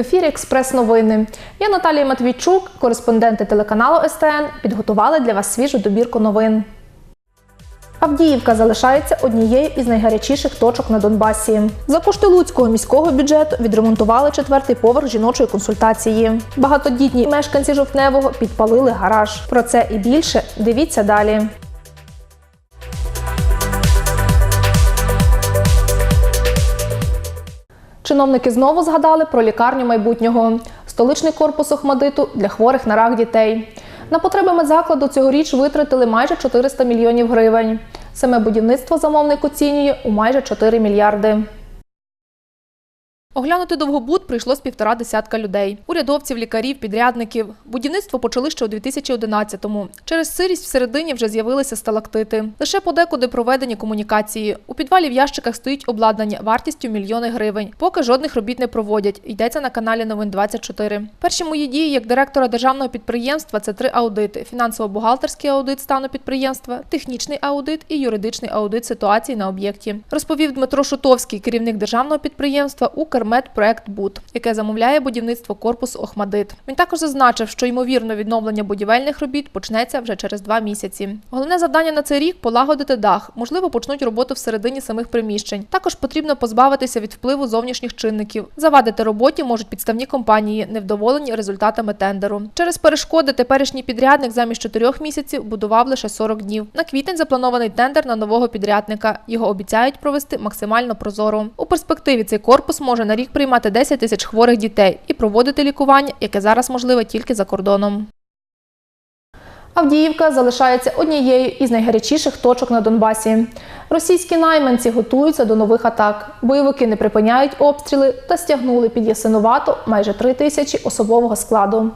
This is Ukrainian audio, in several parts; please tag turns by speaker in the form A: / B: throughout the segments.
A: ефірі Експрес Новини. Я Наталія Матвійчук, кореспонденти телеканалу СТН, підготували для вас свіжу добірку новин. Авдіївка залишається однією із найгарячіших точок на Донбасі. За кошти Луцького міського бюджету відремонтували четвертий поверх жіночої консультації. Багатодітні мешканці жовтневого підпалили гараж. Про це і більше дивіться далі. Чиновники знову згадали про лікарню майбутнього, столичний корпус Охмадиту для хворих на рак дітей. На потреби медзакладу цьогоріч витратили майже 400 мільйонів гривень. Саме будівництво замовник оцінює у майже 4 мільярди. Оглянути довгобуд прийшло з півтора десятка людей: урядовців, лікарів, підрядників. Будівництво почали ще у 2011-му. Через сирість всередині вже з'явилися сталактити. Лише подекуди проведені комунікації. У підвалі в ящиках стоїть обладнання вартістю мільйони гривень. Поки жодних робіт не проводять. Йдеться на каналі Новин 24. Перші мої дії як директора державного підприємства це три аудити: фінансово-бухгалтерський аудит стану підприємства, технічний аудит і юридичний аудит ситуації на об'єкті. Розповів Дмитро Шутовський, керівник державного підприємства Укрмедпроект Буд, яке замовляє будівництво корпусу Охмадит. Він також зазначив, що ймовірно відновлення будівельних робіт почнеться вже через два місяці. Головне завдання на цей рік полагодити дах. Можливо, почнуть роботу всередині самих приміщень. Також потрібно позбавитися від впливу зовнішніх чинників. Завадити роботі можуть підставні компанії, невдоволені результатами тендеру. Через перешкоди теперішній підрядник замість чотирьох місяців будував лише 40 днів. На квітень запланований тендер на нового підрядника. Його обіцяють провести максимально прозоро. У перспективі цей корпус може на рік приймати 10 тисяч хворих дітей і проводити лікування, яке зараз можливе тільки за кордоном. Авдіївка залишається однією із найгарячіших точок на Донбасі. Російські найманці готуються до нових атак. Бойовики не припиняють обстріли та стягнули під Ясинувато майже три тисячі особового складу.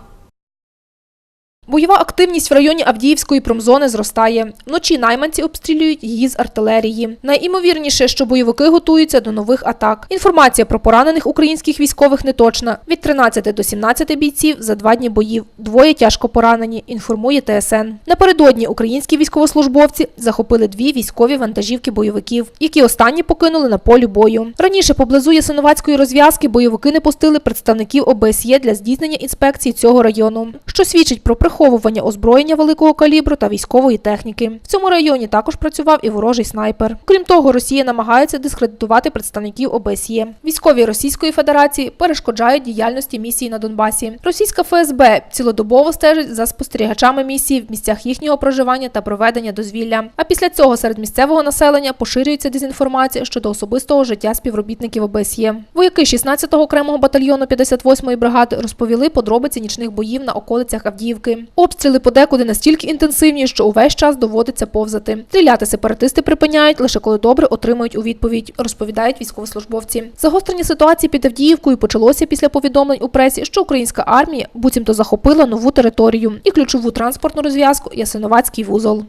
A: Бойова активність в районі Авдіївської промзони зростає. Вночі найманці обстрілюють її з артилерії. Найімовірніше, що бойовики готуються до нових атак. Інформація про поранених українських військових неточна. Від 13 до 17 бійців за два дні боїв. Двоє тяжко поранені, інформує ТСН. Напередодні українські військовослужбовці захопили дві військові вантажівки бойовиків, які останні покинули на полі бою. Раніше поблизу Ясиновацької розв'язки бойовики не пустили представників ОБСЄ для здійснення інспекції цього району, що свідчить про приховування озброєння великого калібру та військової техніки. В цьому районі також працював і ворожий снайпер. Крім того, Росія намагається дискредитувати представників ОБСЄ. Військові Російської Федерації перешкоджають діяльності місії на Донбасі. Російська ФСБ цілодобово стежить за спостерігачами місії в місцях їхнього проживання та проведення дозвілля. А після цього серед місцевого населення поширюється дезінформація щодо особистого життя співробітників ОБСЄ. Вояки 16-го окремого батальйону 58-ї бригади розповіли подробиці нічних боїв на околицях Авдіївки. Обстріли подекуди настільки інтенсивні, що увесь час доводиться повзати. Стріляти сепаратисти припиняють лише коли добре отримують у відповідь, розповідають військовослужбовці. Загострення ситуації під Авдіївкою почалося після повідомлень у пресі, що українська армія буцімто захопила нову територію і ключову транспортну розв'язку Ясиновацький вузол.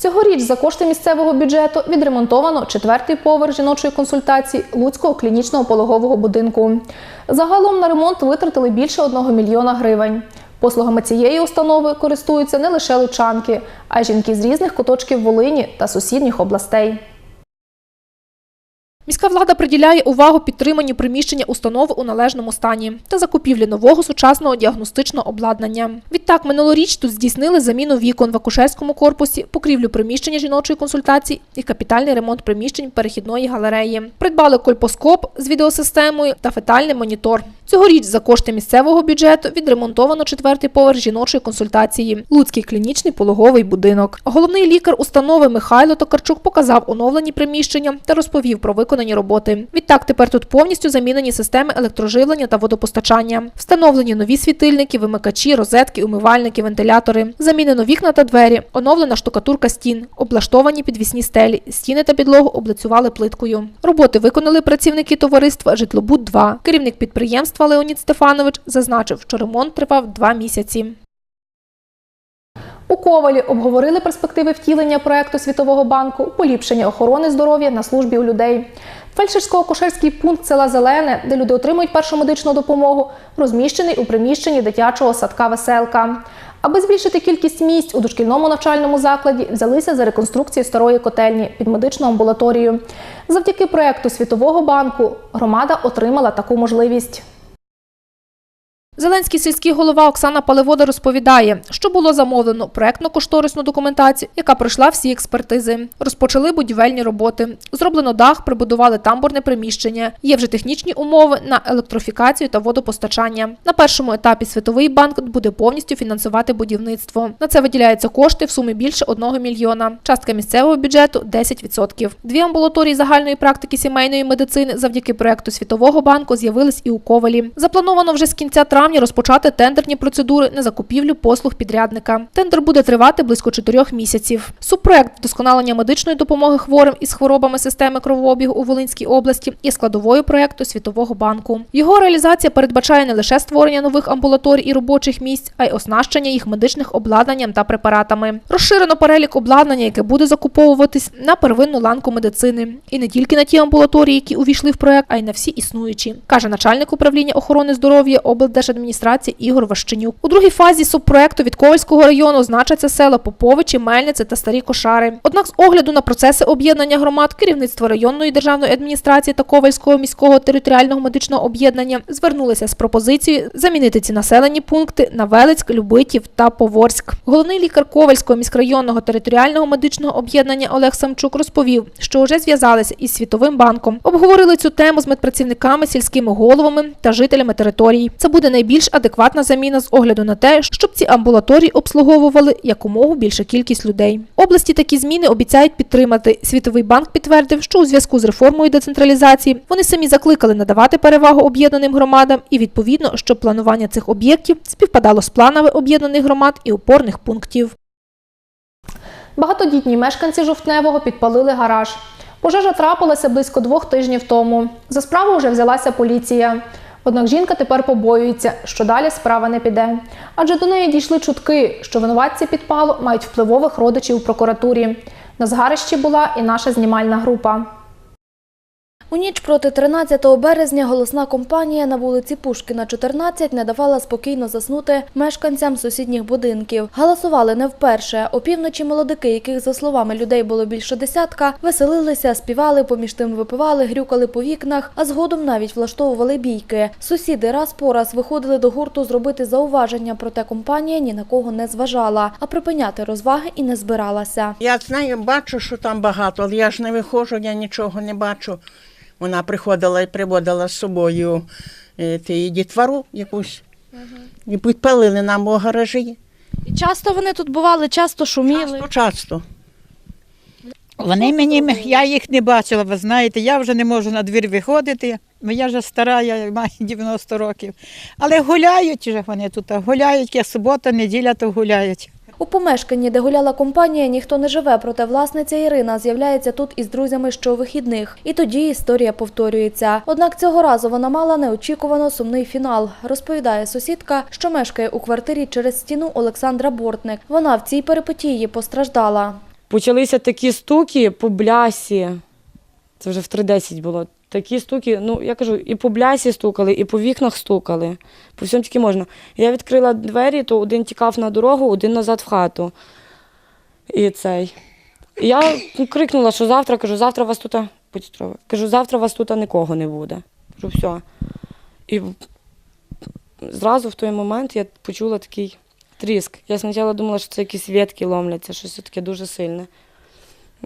A: Цьогоріч за кошти місцевого бюджету відремонтовано четвертий поверх жіночої консультації Луцького клінічного пологового будинку. Загалом на ремонт витратили більше 1 мільйона гривень. Послугами цієї установи користуються не лише лучанки, а й жінки з різних куточків Волині та сусідніх областей. Міська влада приділяє увагу підтриманню приміщення установи у належному стані та закупівлі нового сучасного діагностичного обладнання. Відтак, минулоріч тут здійснили заміну вікон в акушерському корпусі, покрівлю приміщення жіночої консультації і капітальний ремонт приміщень перехідної галереї. Придбали кольпоскоп з відеосистемою та фетальний монітор. Цьогоріч за кошти місцевого бюджету відремонтовано четвертий поверх жіночої консультації Луцький клінічний пологовий будинок. Головний лікар установи Михайло Токарчук показав оновлені приміщення та розповів про виконані роботи. Відтак тепер тут повністю замінені системи електроживлення та водопостачання. Встановлені нові світильники, вимикачі, розетки, умивальники, вентилятори. Замінено вікна та двері, оновлена штукатурка стін, облаштовані підвісні стелі. Стіни та підлогу облицювали плиткою. Роботи виконали працівники товариства Житлобуд 2 Керівник підприємства Леонід Стефанович зазначив, що ремонт тривав два місяці. У Ковалі обговорили перспективи втілення проекту Світового банку, поліпшення охорони здоров'я на службі у людей. Фельдшерсько-акушерський пункт села Зелене, де люди отримують першу медичну допомогу, розміщений у приміщенні дитячого садка Веселка. Аби збільшити кількість місць у дошкільному навчальному закладі, взялися за реконструкцію старої котельні під медичну амбулаторію. Завдяки проекту Світового банку громада отримала таку можливість. Зеленський сільський голова Оксана Паливода розповідає, що було замовлено проектно-кошторисну документацію, яка пройшла всі експертизи. Розпочали будівельні роботи. Зроблено дах, прибудували тамбурне приміщення. Є вже технічні умови на електрофікацію та водопостачання. На першому етапі Світовий банк буде повністю фінансувати будівництво. На це виділяються кошти в сумі більше 1 мільйона. Частка місцевого бюджету 10%. Дві амбулаторії загальної практики сімейної медицини завдяки проекту Світового банку з'явились і у Ковалі. Заплановано вже з кінця травня розпочати тендерні процедури на закупівлю послуг підрядника. Тендер буде тривати близько чотирьох місяців. Субпроект вдосконалення медичної допомоги хворим із хворобами системи кровообігу у Волинській області є складовою проекту Світового банку. Його реалізація передбачає не лише створення нових амбулаторій і робочих місць, а й оснащення їх медичних обладнанням та препаратами. Розширено перелік обладнання, яке буде закуповуватись на первинну ланку медицини, і не тільки на ті амбулаторії, які увійшли в проект, а й на всі існуючі, каже начальник управління охорони здоров'я облдержадміністрації Ігор Ващенюк. У другій фазі субпроекту від Ковальського району значаться села Поповичі, Мельниці та Старі Кошари. Однак, з огляду на процеси об'єднання громад, керівництво районної державної адміністрації та Ковальського міського територіального медичного об'єднання звернулися з пропозицією замінити ці населені пункти на Велицьк, Любитів та Поворськ. Головний лікар Ковальського міськрайонного територіального медичного об'єднання Олег Самчук розповів, що вже зв'язалися із Світовим банком. Обговорили цю тему з медпрацівниками, сільськими головами та жителями території. Це буде найбільш адекватна заміна з огляду на те, щоб ці амбулаторії обслуговували якомога більша кількість людей. Області такі зміни обіцяють підтримати. Світовий банк підтвердив, що у зв'язку з реформою децентралізації вони самі закликали надавати перевагу об'єднаним громадам і відповідно, щоб планування цих об'єктів співпадало з планами об'єднаних громад і опорних пунктів. Багатодітні мешканці жовтневого підпалили гараж. Пожежа трапилася близько двох тижнів тому. За справу вже взялася поліція. Однак жінка тепер побоюється, що далі справа не піде. Адже до неї дійшли чутки, що винуватці підпалу мають впливових родичів у прокуратурі. На згарищі була і наша знімальна група.
B: У ніч проти 13 березня голосна компанія на вулиці Пушкіна, 14 не давала спокійно заснути мешканцям сусідніх будинків. Галасували не вперше. Опівночі молодики, яких, за словами людей, було більше десятка, веселилися, співали, поміж тим випивали, грюкали по вікнах, а згодом навіть влаштовували бійки. Сусіди раз по раз виходили до гурту зробити зауваження, проте компанія ні на кого не зважала, а припиняти розваги і не збиралася.
C: Я знаю, бачу, що там багато, але я ж не виходжу, я нічого не бачу. Вона приходила і приводила з собою е, ті дітвору якусь. І підпалили нам у гаражі.
B: І часто вони тут бували, часто шуміли.
C: Часто, часто.
D: Вони мені, я їх не бачила, ви знаєте, я вже не можу на двір виходити, бо я вже стара, я маю 90 років. Але гуляють вже вони тут, гуляють, як субота, неділя, то гуляють.
B: У помешканні, де гуляла компанія, ніхто не живе, проте власниця Ірина з'являється тут із друзями щовихідних. І тоді історія повторюється. Однак цього разу вона мала неочікувано сумний фінал. Розповідає сусідка, що мешкає у квартирі через стіну Олександра Бортник. Вона в цій перипетії постраждала.
E: Почалися такі стуки по блясі. Це вже в 3.10 було. Такі стуки, ну я кажу, і по блясі стукали, і по вікнах стукали. По всьому тільки можна. Я відкрила двері, то один тікав на дорогу, один назад в хату. І цей. І я ну, крикнула, що завтра, кажу, завтра вас тут. Кажу, завтра вас тут нікого не буде. Кажу, все. І зразу в той момент я почула такий тріск. Я спочатку думала, що це якісь ветки ломляться, щось таке дуже сильне.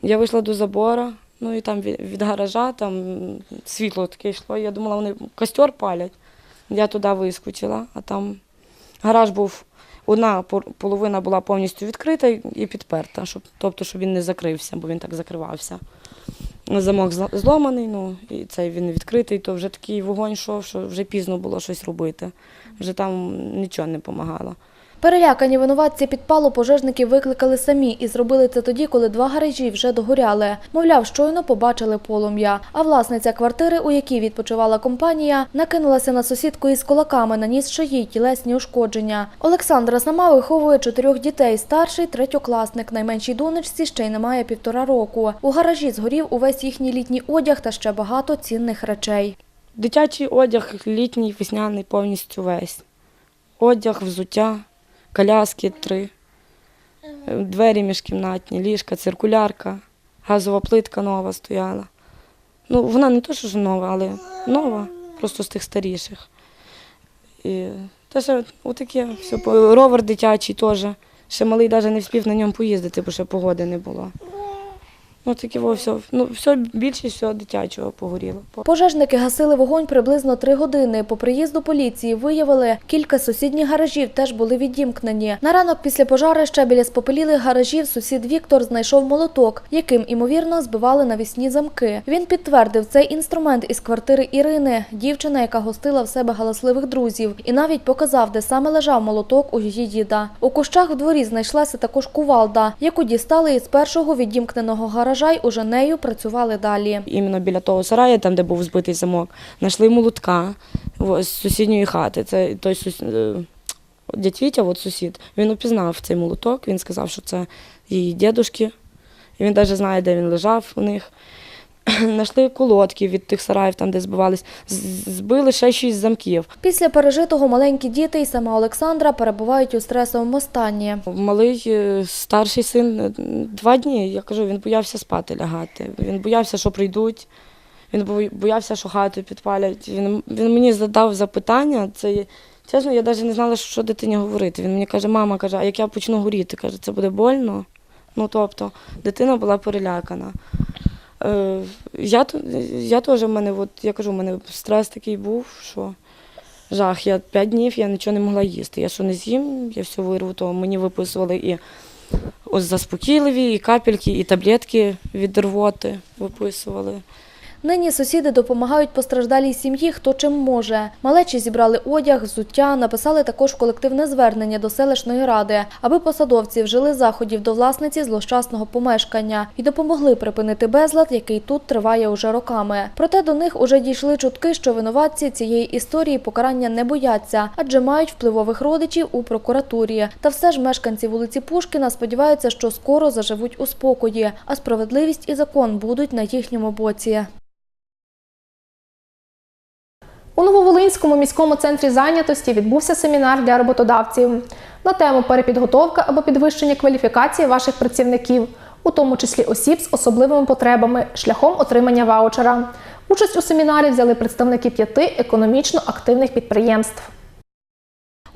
E: Я вийшла до забору, ну і там від, гаража там світло таке йшло. Я думала, вони костер палять. Я туди вискочила, а там гараж був, одна половина була повністю відкрита і підперта, щоб, тобто, щоб він не закрився, бо він так закривався. Замок зломаний, ну і цей він відкритий, то вже такий вогонь йшов, що вже пізно було щось робити. Вже там нічого не допомагало.
B: Перелякані винуватці підпалу пожежники викликали самі і зробили це тоді, коли два гаражі вже догоряли. Мовляв, щойно побачили полум'я. А власниця квартири, у якій відпочивала компанія, накинулася на сусідку із кулаками, нанісши їй тілесні ушкодження. Олександра сама виховує чотирьох дітей. Старший третьокласник. Найменшій донечці ще й немає півтора року. У гаражі згорів увесь їхній літній одяг та ще багато цінних речей.
E: Дитячий одяг літній, весняний, повністю весь. Одяг, взуття, коляски три, двері міжкімнатні, ліжка, циркулярка, газова плитка нова стояла. Ну, вона не то, що нова, але нова, просто з тих старіших. І те, що отаке, все, ровер дитячий теж. Ще малий навіть не встиг на ньому поїздити, бо ще погоди не було. Ну, таке все. Ну, все більшість всього дитячого погоріло.
B: Пожежники гасили вогонь приблизно три години. По приїзду поліції виявили, кілька сусідніх гаражів теж були відімкнені. На ранок після пожари ще біля спопелілих гаражів сусід Віктор знайшов молоток, яким, імовірно, збивали навісні замки. Він підтвердив цей інструмент із квартири Ірини, дівчина, яка гостила в себе галасливих друзів, і навіть показав, де саме лежав молоток у її діда. У кущах в дворі знайшлася також кувалда, яку дістали із першого відімкненого гаража й уже нею працювали далі.
E: іменно біля того сараю, там, де був збитий замок, знайшли молотка з сусідньої хати. Це той сус... е, дядь Вітя, от сусід, він упізнав цей молоток, він сказав, що це її дідушки. Він навіть знає, де він лежав у них. Знайшли колодки від тих сараїв, там, де збивались, збили ще шість замків.
B: Після пережитого маленькі діти і сама Олександра перебувають у стресовому стані.
E: Малий е, старший син е, два дні, я кажу, він боявся спати лягати. Він боявся, що прийдуть. Він боявся, що хату підпалять. Він, він мені задав запитання. Це чесно, я навіть не знала, що дитині говорити. Він мені каже, мама каже, а як я почну горіти? Каже, це буде больно. Ну тобто, дитина була перелякана. Е, я, я теж в мене, от, я кажу, в мене стрес такий був, що жах. Я п'ять днів я нічого не могла їсти. Я що не з'їм, я все вирву, то мені виписували і ось заспокійливі, і капельки, і таблетки від рвоти виписували.
B: Нині сусіди допомагають постраждалій сім'ї, хто чим може. Малечі зібрали одяг, взуття, написали також колективне звернення до селищної ради, аби посадовці вжили заходів до власниці злощасного помешкання і допомогли припинити безлад, який тут триває уже роками. Проте до них уже дійшли чутки, що винуватці цієї історії покарання не бояться, адже мають впливових родичів у прокуратурі. Та все ж мешканці вулиці Пушкіна сподіваються, що скоро заживуть у спокої, а справедливість і закон будуть на їхньому боці.
A: У Нововолинському міському центрі зайнятості відбувся семінар для роботодавців на тему перепідготовка або підвищення кваліфікації ваших працівників, у тому числі осіб з особливими потребами, шляхом отримання ваучера. Участь у семінарі взяли представники п'яти економічно активних підприємств.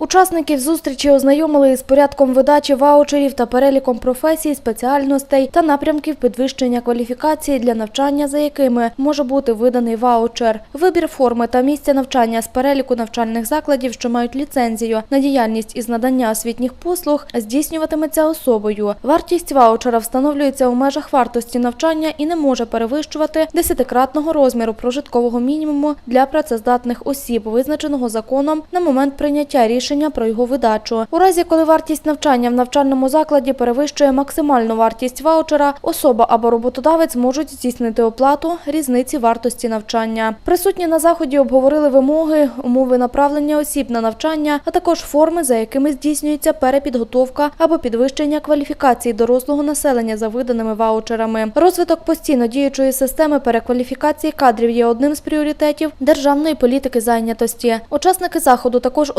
B: Учасників зустрічі ознайомили із порядком видачі ваучерів та переліком професій, спеціальностей та напрямків підвищення кваліфікації для навчання, за якими може бути виданий ваучер. Вибір форми та місця навчання з переліку навчальних закладів, що мають ліцензію на діяльність із надання освітніх послуг, здійснюватиметься особою. Вартість ваучера встановлюється у межах вартості навчання і не може перевищувати десятикратного розміру прожиткового мінімуму для працездатних осіб, визначеного законом на момент прийняття рішення про його видачу. У разі, коли вартість навчання в навчальному закладі перевищує максимальну вартість ваучера, особа або роботодавець можуть здійснити оплату різниці вартості навчання. Присутні на заході обговорили вимоги, умови направлення осіб на навчання, а також форми, за якими здійснюється перепідготовка або підвищення кваліфікації дорослого населення за виданими ваучерами. Розвиток постійно діючої системи перекваліфікації кадрів є одним з пріоритетів державної політики зайнятості. Учасники заходу також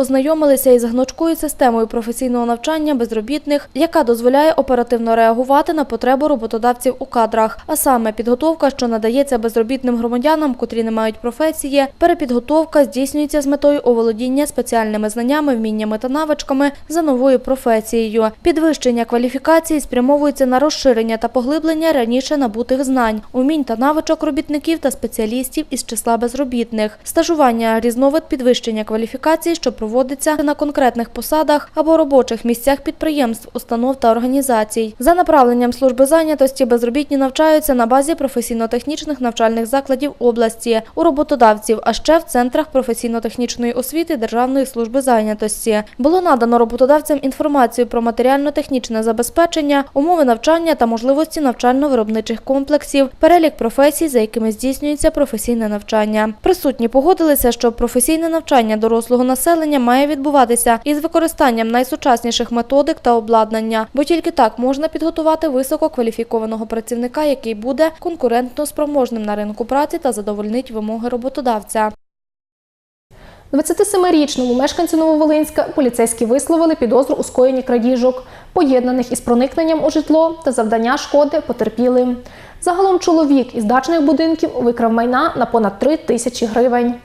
B: ознайомилися із гнучкою системою професійного навчання безробітних, яка дозволяє оперативно реагувати на потребу роботодавців у кадрах, а саме підготовка, що надається безробітним громадянам, котрі не мають професії, перепідготовка здійснюється з метою оволодіння спеціальними знаннями, вміннями та навичками за новою професією. Підвищення кваліфікації спрямовується на розширення та поглиблення раніше набутих знань, умінь та навичок робітників та спеціалістів із числа безробітних, стажування різновид підвищення кваліфікації, що проводиться на на конкретних посадах або робочих місцях підприємств, установ та організацій. За направленням служби зайнятості безробітні навчаються на базі професійно-технічних навчальних закладів області, у роботодавців, а ще в центрах професійно-технічної освіти Державної служби зайнятості. Було надано роботодавцям інформацію про матеріально-технічне забезпечення, умови навчання та можливості навчально-виробничих комплексів, перелік професій, за якими здійснюється професійне навчання. Присутні погодилися, що професійне навчання дорослого населення має відбуватися із використанням найсучасніших методик та обладнання, бо тільки так можна підготувати висококваліфікованого працівника, який буде конкурентно спроможним на ринку праці та задовольнить вимоги роботодавця.
A: 27-річному мешканцю Нововолинська поліцейські висловили підозру у скоєнні крадіжок, поєднаних із проникненням у житло та завдання шкоди потерпілим. Загалом чоловік із дачних будинків викрав майна на понад 3 тисячі гривень.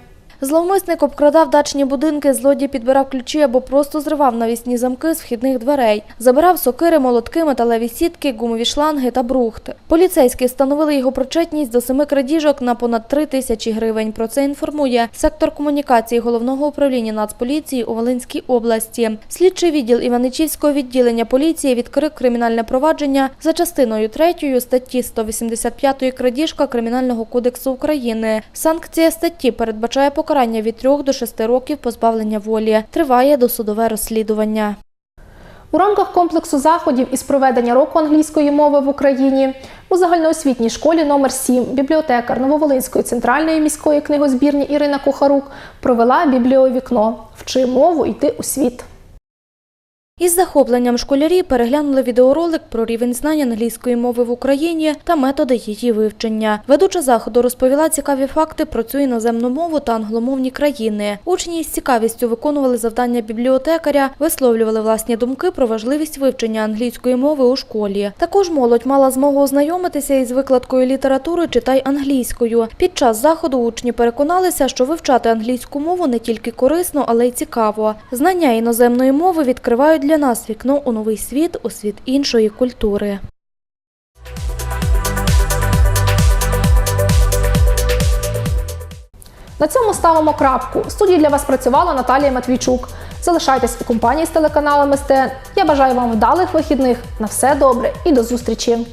B: Зловмисник обкрадав дачні будинки, злодій підбирав ключі або просто зривав навісні замки з вхідних дверей. Забирав сокири, молотки, металеві сітки, гумові шланги та брухт. Поліцейські встановили його причетність до семи крадіжок на понад три тисячі гривень. Про це інформує сектор комунікації головного управління Нацполіції у Волинській області. Слідчий відділ Іваничівського відділення поліції відкрив кримінальне провадження за частиною 3 статті 185 крадіжка Кримінального кодексу України. Санкція статті передбачає покарання від 3 до 6 років позбавлення волі. Триває досудове розслідування.
A: У рамках комплексу заходів із проведення року англійської мови в Україні у загальноосвітній школі номер 7 бібліотекар Нововолинської центральної міської книгозбірні Ірина Кухарук провела бібліовікно Вчи мову йти у світ.
B: Із захопленням школярі переглянули відеоролик про рівень знань англійської мови в Україні та методи її вивчення. Ведуча заходу розповіла цікаві факти про цю іноземну мову та англомовні країни. Учні із цікавістю виконували завдання бібліотекаря, висловлювали власні думки про важливість вивчення англійської мови у школі. Також молодь мала змогу ознайомитися із викладкою літератури «Читай англійською». Під час заходу учні переконалися, що вивчати англійську мову не тільки корисно, але й цікаво. Знання іноземної мови відкривають для нас вікно у новий світ, у світ іншої культури.
A: На цьому ставимо крапку. В студії для вас працювала Наталія Матвійчук. Залишайтесь у компанії з телеканалом СТН. Я бажаю вам вдалих вихідних. На все добре і до зустрічі!